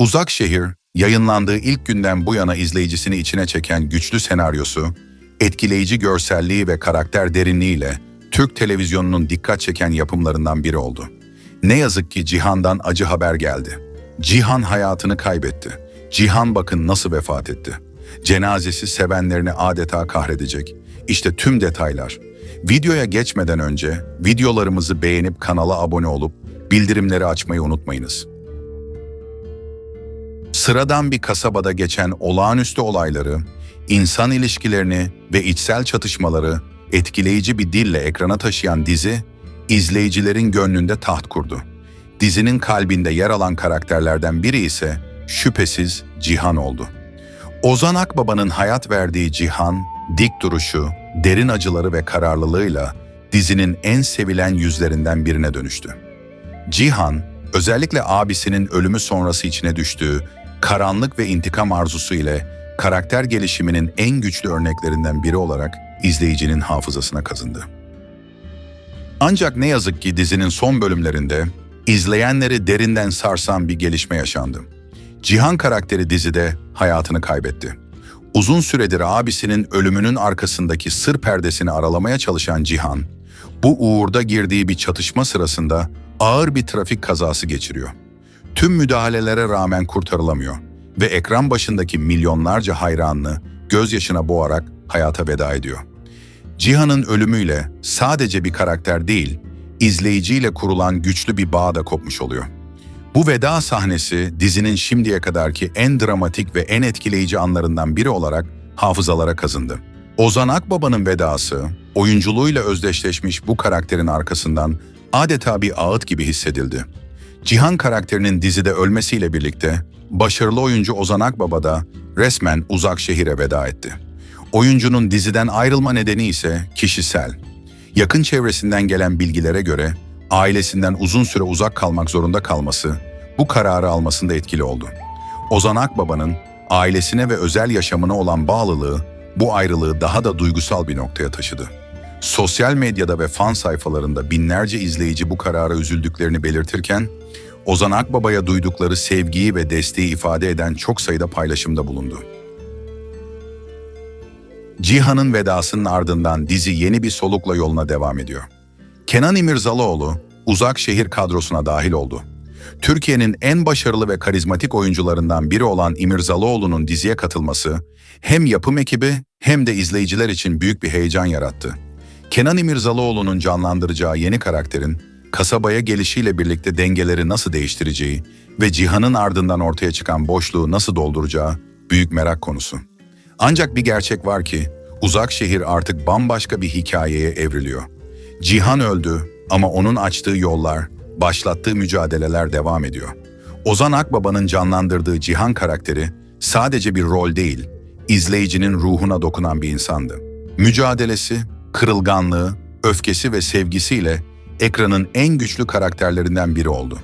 Uzak Şehir, yayınlandığı ilk günden bu yana izleyicisini içine çeken güçlü senaryosu, etkileyici görselliği ve karakter derinliğiyle Türk televizyonunun dikkat çeken yapımlarından biri oldu. Ne yazık ki Cihan'dan acı haber geldi. Cihan hayatını kaybetti. Cihan bakın nasıl vefat etti. Cenazesi sevenlerini adeta kahredecek. İşte tüm detaylar. Videoya geçmeden önce videolarımızı beğenip kanala abone olup bildirimleri açmayı unutmayınız. Sıradan bir kasabada geçen olağanüstü olayları, insan ilişkilerini ve içsel çatışmaları etkileyici bir dille ekrana taşıyan dizi, izleyicilerin gönlünde taht kurdu. Dizinin kalbinde yer alan karakterlerden biri ise şüphesiz Cihan oldu. Ozan Akbaba'nın hayat verdiği Cihan, dik duruşu, derin acıları ve kararlılığıyla dizinin en sevilen yüzlerinden birine dönüştü. Cihan, özellikle abisinin ölümü sonrası içine düştüğü karanlık ve intikam arzusu ile karakter gelişiminin en güçlü örneklerinden biri olarak izleyicinin hafızasına kazındı. Ancak ne yazık ki dizinin son bölümlerinde izleyenleri derinden sarsan bir gelişme yaşandı. Cihan karakteri dizide hayatını kaybetti. Uzun süredir abisinin ölümünün arkasındaki sır perdesini aralamaya çalışan Cihan, bu uğurda girdiği bir çatışma sırasında ağır bir trafik kazası geçiriyor. Tüm müdahalelere rağmen kurtarılamıyor ve ekran başındaki milyonlarca hayranını gözyaşına boğarak hayata veda ediyor. Cihan'ın ölümüyle sadece bir karakter değil, izleyiciyle kurulan güçlü bir bağ da kopmuş oluyor. Bu veda sahnesi dizinin şimdiye kadarki en dramatik ve en etkileyici anlarından biri olarak hafızalara kazındı. Ozan Akbaba'nın vedası, oyunculuğuyla özdeşleşmiş bu karakterin arkasından adeta bir ağıt gibi hissedildi. Cihan karakterinin dizide ölmesiyle birlikte başarılı oyuncu Ozan Akbaba da resmen uzak şehire veda etti. Oyuncunun diziden ayrılma nedeni ise kişisel. Yakın çevresinden gelen bilgilere göre ailesinden uzun süre uzak kalmak zorunda kalması bu kararı almasında etkili oldu. Ozan Akbaba'nın ailesine ve özel yaşamına olan bağlılığı bu ayrılığı daha da duygusal bir noktaya taşıdı. Sosyal medyada ve fan sayfalarında binlerce izleyici bu karara üzüldüklerini belirtirken, Ozan Akbaba'ya duydukları sevgiyi ve desteği ifade eden çok sayıda paylaşımda bulundu. Cihan'ın vedasının ardından dizi yeni bir solukla yoluna devam ediyor. Kenan İmirzalıoğlu, Uzak Şehir kadrosuna dahil oldu. Türkiye'nin en başarılı ve karizmatik oyuncularından biri olan İmirzalıoğlu'nun diziye katılması, hem yapım ekibi hem de izleyiciler için büyük bir heyecan yarattı. Kenan İmirzalıoğlu'nun canlandıracağı yeni karakterin, kasabaya gelişiyle birlikte dengeleri nasıl değiştireceği ve Cihan'ın ardından ortaya çıkan boşluğu nasıl dolduracağı büyük merak konusu. Ancak bir gerçek var ki, uzak şehir artık bambaşka bir hikayeye evriliyor. Cihan öldü ama onun açtığı yollar, başlattığı mücadeleler devam ediyor. Ozan Akbaba'nın canlandırdığı Cihan karakteri sadece bir rol değil, izleyicinin ruhuna dokunan bir insandı. Mücadelesi, kırılganlığı, öfkesi ve sevgisiyle ekranın en güçlü karakterlerinden biri oldu.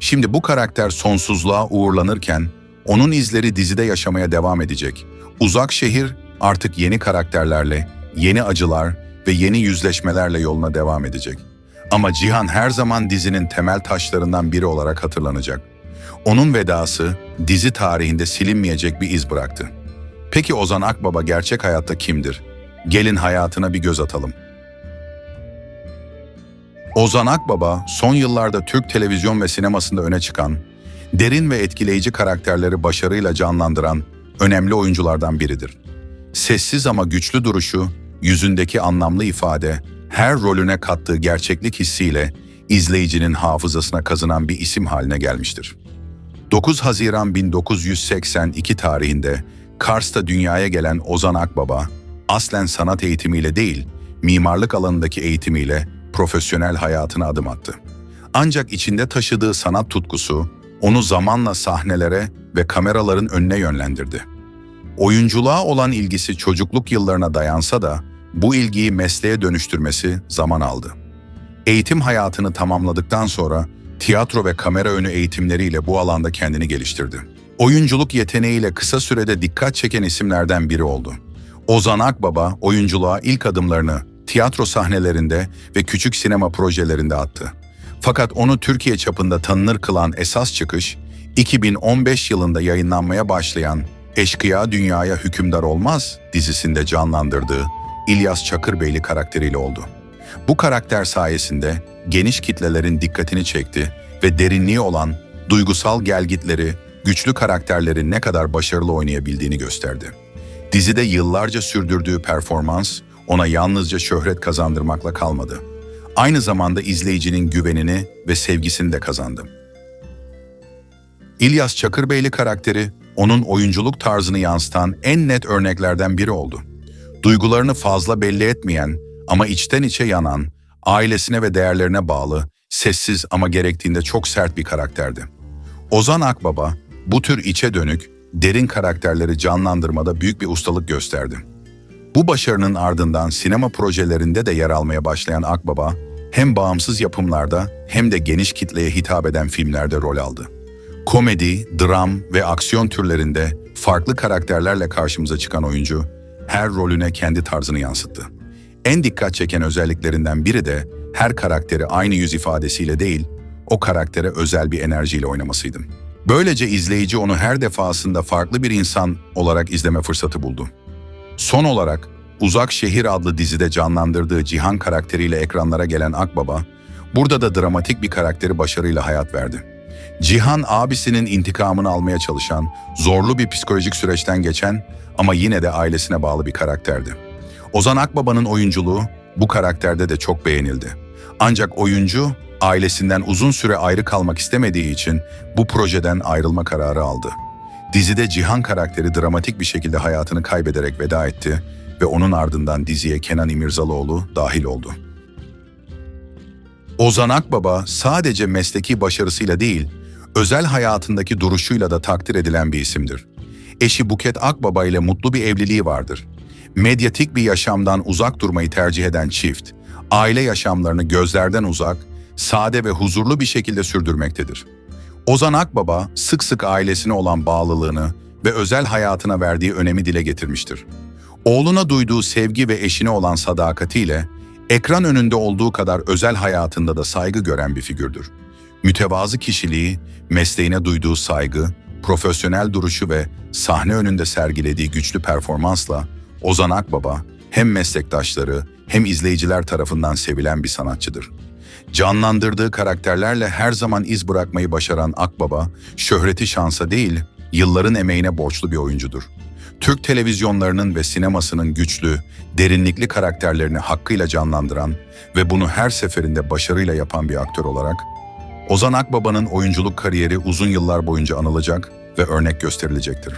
Şimdi bu karakter sonsuzluğa uğurlanırken onun izleri dizide yaşamaya devam edecek. Uzak şehir artık yeni karakterlerle, yeni acılar ve yeni yüzleşmelerle yoluna devam edecek. Ama Cihan her zaman dizinin temel taşlarından biri olarak hatırlanacak. Onun vedası dizi tarihinde silinmeyecek bir iz bıraktı. Peki Ozan Akbaba gerçek hayatta kimdir? Gelin hayatına bir göz atalım. Ozan Akbaba son yıllarda Türk televizyon ve sinemasında öne çıkan, derin ve etkileyici karakterleri başarıyla canlandıran önemli oyunculardan biridir. Sessiz ama güçlü duruşu, yüzündeki anlamlı ifade, her rolüne kattığı gerçeklik hissiyle izleyicinin hafızasına kazınan bir isim haline gelmiştir. 9 Haziran 1982 tarihinde Kars'ta dünyaya gelen Ozan Akbaba, aslen sanat eğitimiyle değil, mimarlık alanındaki eğitimiyle profesyonel hayatına adım attı. Ancak içinde taşıdığı sanat tutkusu onu zamanla sahnelere ve kameraların önüne yönlendirdi. Oyunculuğa olan ilgisi çocukluk yıllarına dayansa da bu ilgiyi mesleğe dönüştürmesi zaman aldı. Eğitim hayatını tamamladıktan sonra tiyatro ve kamera önü eğitimleriyle bu alanda kendini geliştirdi. Oyunculuk yeteneğiyle kısa sürede dikkat çeken isimlerden biri oldu. Ozan Akbaba oyunculuğa ilk adımlarını tiyatro sahnelerinde ve küçük sinema projelerinde attı. Fakat onu Türkiye çapında tanınır kılan esas çıkış 2015 yılında yayınlanmaya başlayan Eşkıya Dünyaya Hükümdar Olmaz dizisinde canlandırdığı İlyas Çakırbeyli karakteriyle oldu. Bu karakter sayesinde geniş kitlelerin dikkatini çekti ve derinliği olan duygusal gelgitleri, güçlü karakterlerin ne kadar başarılı oynayabildiğini gösterdi. Dizide yıllarca sürdürdüğü performans ona yalnızca şöhret kazandırmakla kalmadı. Aynı zamanda izleyicinin güvenini ve sevgisini de kazandı. İlyas Çakırbeyli karakteri onun oyunculuk tarzını yansıtan en net örneklerden biri oldu. Duygularını fazla belli etmeyen ama içten içe yanan, ailesine ve değerlerine bağlı, sessiz ama gerektiğinde çok sert bir karakterdi. Ozan Akbaba bu tür içe dönük, derin karakterleri canlandırmada büyük bir ustalık gösterdi. Bu başarının ardından sinema projelerinde de yer almaya başlayan Akbaba, hem bağımsız yapımlarda hem de geniş kitleye hitap eden filmlerde rol aldı. Komedi, dram ve aksiyon türlerinde farklı karakterlerle karşımıza çıkan oyuncu, her rolüne kendi tarzını yansıttı. En dikkat çeken özelliklerinden biri de her karakteri aynı yüz ifadesiyle değil, o karaktere özel bir enerjiyle oynamasıydı. Böylece izleyici onu her defasında farklı bir insan olarak izleme fırsatı buldu. Son olarak Uzak Şehir adlı dizide canlandırdığı Cihan karakteriyle ekranlara gelen Akbaba, burada da dramatik bir karakteri başarıyla hayat verdi. Cihan abisinin intikamını almaya çalışan, zorlu bir psikolojik süreçten geçen ama yine de ailesine bağlı bir karakterdi. Ozan Akbaba'nın oyunculuğu bu karakterde de çok beğenildi. Ancak oyuncu ailesinden uzun süre ayrı kalmak istemediği için bu projeden ayrılma kararı aldı. Dizide Cihan karakteri dramatik bir şekilde hayatını kaybederek veda etti ve onun ardından diziye Kenan İmirzalıoğlu dahil oldu. Ozan Akbaba sadece mesleki başarısıyla değil, özel hayatındaki duruşuyla da takdir edilen bir isimdir. Eşi Buket Akbaba ile mutlu bir evliliği vardır. Medyatik bir yaşamdan uzak durmayı tercih eden çift, aile yaşamlarını gözlerden uzak, sade ve huzurlu bir şekilde sürdürmektedir. Ozan Akbaba sık sık ailesine olan bağlılığını ve özel hayatına verdiği önemi dile getirmiştir. Oğluna duyduğu sevgi ve eşine olan sadakatiyle ekran önünde olduğu kadar özel hayatında da saygı gören bir figürdür. Mütevazı kişiliği, mesleğine duyduğu saygı, profesyonel duruşu ve sahne önünde sergilediği güçlü performansla Ozan Akbaba hem meslektaşları hem izleyiciler tarafından sevilen bir sanatçıdır. Canlandırdığı karakterlerle her zaman iz bırakmayı başaran Akbaba, şöhreti şansa değil, yılların emeğine borçlu bir oyuncudur. Türk televizyonlarının ve sinemasının güçlü, derinlikli karakterlerini hakkıyla canlandıran ve bunu her seferinde başarıyla yapan bir aktör olarak, Ozan Akbaba'nın oyunculuk kariyeri uzun yıllar boyunca anılacak ve örnek gösterilecektir.